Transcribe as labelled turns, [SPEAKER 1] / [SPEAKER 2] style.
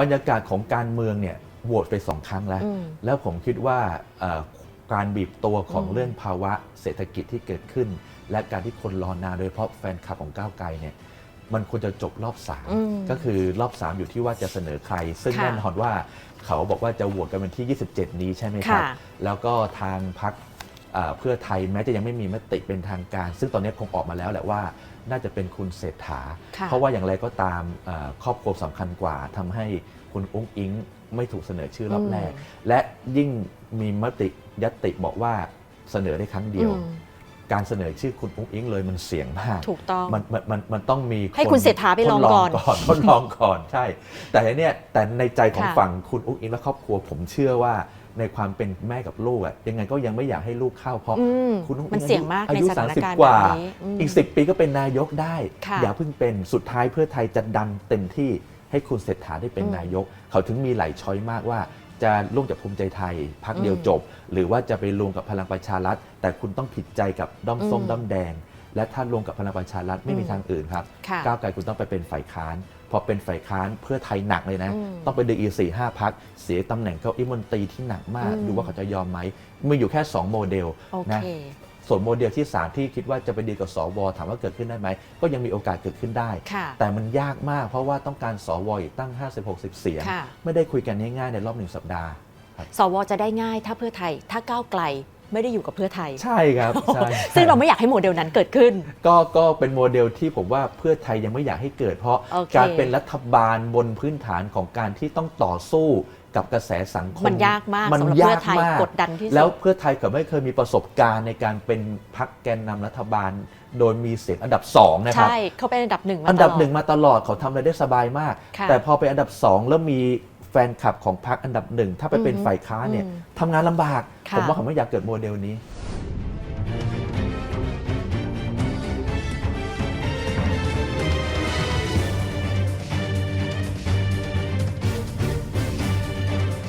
[SPEAKER 1] บรรยากาศของการเมืองเนี่ยโหวตไปสองครั้งแล้ว
[SPEAKER 2] อืม
[SPEAKER 1] แล้วผมคิดว่าเอ่อการบีบตัวของ
[SPEAKER 2] อืม
[SPEAKER 1] เรื่องภาวะเศรษฐกิจที่เกิดขึ้น และการที่คนรอนานโดยเฉพาะแฟนคลับของก้าวไกลเนี่ยมันควรจะจบรอบ
[SPEAKER 2] อืม
[SPEAKER 1] 3ก็คือรอบ 3 อยู่ที่ว่าจะเสนอใคร ซึ่ง
[SPEAKER 2] ค่ะ
[SPEAKER 1] แน่นอนว่าเขาบอกว่าจะโหวตกันวันที่ 27 นี้ใช่ไหมครับ
[SPEAKER 2] ค่ะ
[SPEAKER 1] แล้วก็ทางพรรค เอ่อเพื่อไทยแม้จะยังไม่มีมติเป็นทางการ ซึ่งตอนนี้คงออกมาแล้วแหละว่าน่าจะเป็นคุณเศรษฐา
[SPEAKER 2] ค่ะ
[SPEAKER 1] เพราะว่าอย่างไรก็ตามเอ่อครอบครัวสำคัญกว่าทำให้คุณอุ้งอิงไม่ถูกเสนอชื่อรอบแรก และยิ่งมีมติยติบอกว่าเสนอได้ครั้งเดียว
[SPEAKER 2] อืม
[SPEAKER 1] การเสนอชื่อคุณอุ้งอิงเลยมันเสี่ยงมาก
[SPEAKER 2] ถูกต้อง
[SPEAKER 1] มันมันมันมันต้องมี
[SPEAKER 2] ให้คุณเศรษฐาไปลองก่อน
[SPEAKER 1] ทดลองทดลองก่อนใช่ แต่อันเนี่ยแต่ในใจของ
[SPEAKER 2] ค่ะ
[SPEAKER 1] ฝั่งคุณอุ้งอิงและครอบครัวผมเชื่อว่า ในความเป็นแม่กับลูกอะยังไงก็ยังไม่อยากให้ลูกเข้าเพราะ
[SPEAKER 2] อืม
[SPEAKER 1] คุณอุ้งอิง
[SPEAKER 2] มันเสี่ยงมาก
[SPEAKER 1] อา
[SPEAKER 2] ใน
[SPEAKER 1] ยุ
[SPEAKER 2] สถานการณ์
[SPEAKER 1] 30กว่า
[SPEAKER 2] แบบนี้อืม
[SPEAKER 1] อีก10ปีก็เป็นนายกได้
[SPEAKER 2] ค่ะ
[SPEAKER 1] อย่าเพิ่งเป็นสุดท้ายเพื่อไทยจะดันเต็มที่ให้คุณเศรษฐาได้เป็น
[SPEAKER 2] อืม
[SPEAKER 1] นายก เขาถึงมีหลายช้อยมากว่า จะร่วมจากภูมิใจไทยพักเดียว
[SPEAKER 2] อืม
[SPEAKER 1] จบ หรือว่าจะไปรวมกับพลังประชารัฐแต่คุณต้องผิดใจกับด้อมส้ม
[SPEAKER 2] อืม
[SPEAKER 1] ด้อมแดง และถ้ารวมกับพลังประชารัฐไม่มี
[SPEAKER 2] อืม
[SPEAKER 1] ทางอื่นครับ
[SPEAKER 2] ค่ะ
[SPEAKER 1] ก้าวไกลคุณต้องไปเป็นฝ่ายค้าน พอเป็นฝ่ายค้านเพื่อไทยหนักเลยนะ
[SPEAKER 2] อืม
[SPEAKER 1] ต้องไปดึงอีสี่ห้าพัก เสียตำแหน่งเก้าอี้มนตรีที่หนักมาก
[SPEAKER 2] อืม
[SPEAKER 1] ดูว่าเขาจะยอมไหมมีอยู่แค่ 2 โมเดล
[SPEAKER 2] โอ
[SPEAKER 1] นะ
[SPEAKER 2] เค
[SPEAKER 1] ส่วนโมเดลที่ 3 ที่คิดว่าจะไปดีกับสวถามว่าเกิดขึ้นได้ไหม ก็ยังมีโอกาสเกิดขึ้นได้
[SPEAKER 2] ค่ะ
[SPEAKER 1] แต่มันยากมากเพราะว่าต้องการสวอีกตั้ง 50-60 เสียง
[SPEAKER 2] ค่ะ
[SPEAKER 1] ไม่ได้คุยกันง่ายๆในรอบหนึ่งสัปดาห์
[SPEAKER 2] สวจะได้ง่ายถ้าเพื่อไทยถ้าก้าวไกล ไม่ได้อยู่กับเพื่อไทย
[SPEAKER 1] ใช่ครับใช่
[SPEAKER 2] ซึ่งเราไม่อยากให้โมเดลนั้นเกิดขึ้น
[SPEAKER 1] ก็ก็เป็นโมเดลที่ผมว่าเพื่อไทยยังไม่อยากให้เกิด เพราะ
[SPEAKER 2] โอเค
[SPEAKER 1] การเป็นรัฐบาลบนพื้นฐานของการที่ต้องต่อสู้กับกระแสสังคม
[SPEAKER 2] มันยากมาก
[SPEAKER 1] มัน
[SPEAKER 2] สำหรับ
[SPEAKER 1] ยา
[SPEAKER 2] เพื่อกไทย
[SPEAKER 1] มาก
[SPEAKER 2] กดดันที่สุด
[SPEAKER 1] แล้วเพื่อไทยก็ไม่เคยมีประสบการณ์ในการเป็นพรรคแกนนำรัฐบาล โดยมีเสียงอันดับสองนะครับ
[SPEAKER 2] ใช่เขาเป็นอันดับหนึ่งมา
[SPEAKER 1] อันดับ
[SPEAKER 2] ตล
[SPEAKER 1] หนึ่งมาตลอดเขาทำอะไรได้สบายมาก
[SPEAKER 2] ค่ะ
[SPEAKER 1] แต่พอเป็นอันดับสองแล้วมี แฟนคลับของพรรคอันดับหนึ่งถ้าไปเป็น
[SPEAKER 2] อืม
[SPEAKER 1] ฝ่ายค้านเนี่ย
[SPEAKER 2] อืม
[SPEAKER 1] ทำงานลำบาก
[SPEAKER 2] ค่ะ
[SPEAKER 1] ผมว่าเขาไม่อยากเกิดโมเดลนี้